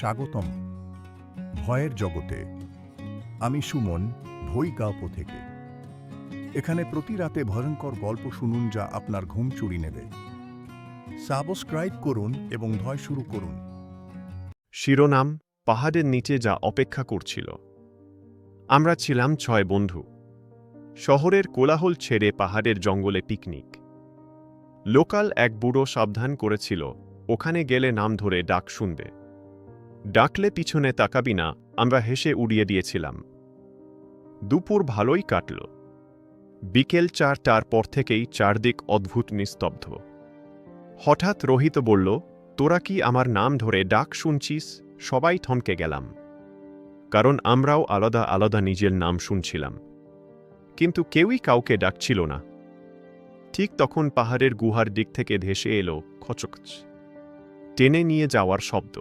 স্বাগতম। ভয়ের জগতে, আমি সুমন, ভৈগাঁও থেকে। এখানে প্রতি রাতে ভয়ঙ্কর গল্প শুনুন যা আপনার ঘুম চুরি নেবে। সাবস্ক্রাইব করুন এবং ভয় শুরু করুন। শিরোনাম, পাহাড়ের নিচে যা অপেক্ষা করছিল। আমরা ছিলাম ছয় বন্ধু। শহরের কোলাহল ছেড়ে পাহাড়ের জঙ্গলে পিকনিক। লোকাল এক বুড়ো সাবধান করেছিল, ওখানে গেলে নাম ধরে ডাক শুনবে। ডাকলে পিছনে তাকাবি না, আমরা হেসে উড়িয়ে দিয়েছিলাম। দুপুর ভালোই কাটল। বিকেল চারটার পর থেকেই চারদিক অদ্ভুত নিস্তব্ধ। হঠাৎ রোহিত বলল, তোরা কি আমার নাম ধরে ডাক শুনছিস? সবাই থমকে গেলাম। কারণ আমরাও আলাদা আলাদা নিজের নাম শুনছিলাম। কিন্তু কেউই কাউকে ডাকছিল না। ঠিক তখন পাহাড়ের গুহার দিক থেকে ধেসে এলো খচখচ। টেনে নিয়ে যাওয়ার শব্দ।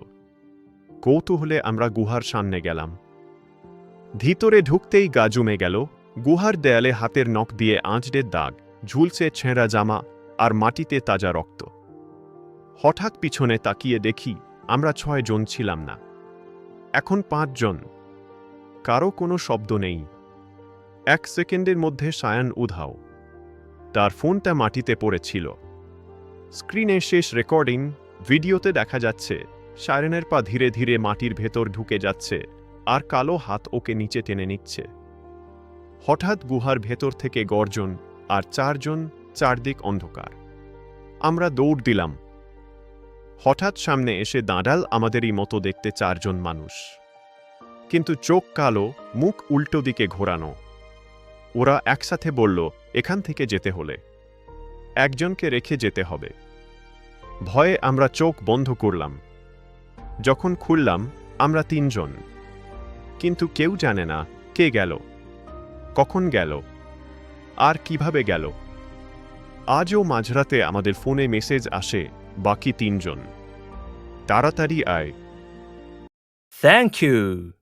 কৌতূহলে আমরা গুহার সামনে গেলাম। ভিতরে ঢুকতেই গা জমে গেল, গুহার দেয়ালে হাতের নখ দিয়ে আঁচড়ের দাগ, ঝুলছে ছেঁড়া জামা আর মাটিতে তাজা রক্ত। হঠাৎ পিছনে তাকিয়ে দেখি আমরা ছয় জন ছিলাম না। এখন পাঁচজন কারও কোনো শব্দ নেই। এক সেকেন্ডের মধ্যে সায়ান উধাও। তার ফোনটা মাটিতে পড়েছিল। স্ক্রিনে শেষ রেকর্ডিং ভিডিওতে দেখা যাচ্ছে সায়রনের পা ধীরে ধীরে মাটির ভেতর ঢুকে যাচ্ছে, আর কালো হাত ওকে নিচে টেনে নিচ্ছে। হঠাৎ গুহার ভেতর থেকে গর্জন, আর চারজন চারদিক অন্ধকার। আমরা দৌড় দিলাম। হঠাৎ সামনে এসে দাঁড়াল আমাদেরই মতো দেখতে চারজন মানুষ। কিন্তু চোখ কালো, মুখ উল্টো দিকে ঘোরানো। ওরা একসাথে বলল, এখান থেকে যেতে হলে। একজনকে রেখে যেতে হবে। ভয়ে আমরা চোখ বন্ধ করলাম। যখন খুললাম, আমরা তিনজন। কিন্তু কেউ জানে না কে গেল, কখন গেল, আর কীভাবে গেল। আজও মাঝরাতে আমাদের ফোনে মেসেজ আসে বাকি তিনজন। তাড়াতাড়ি আয়। Thank you.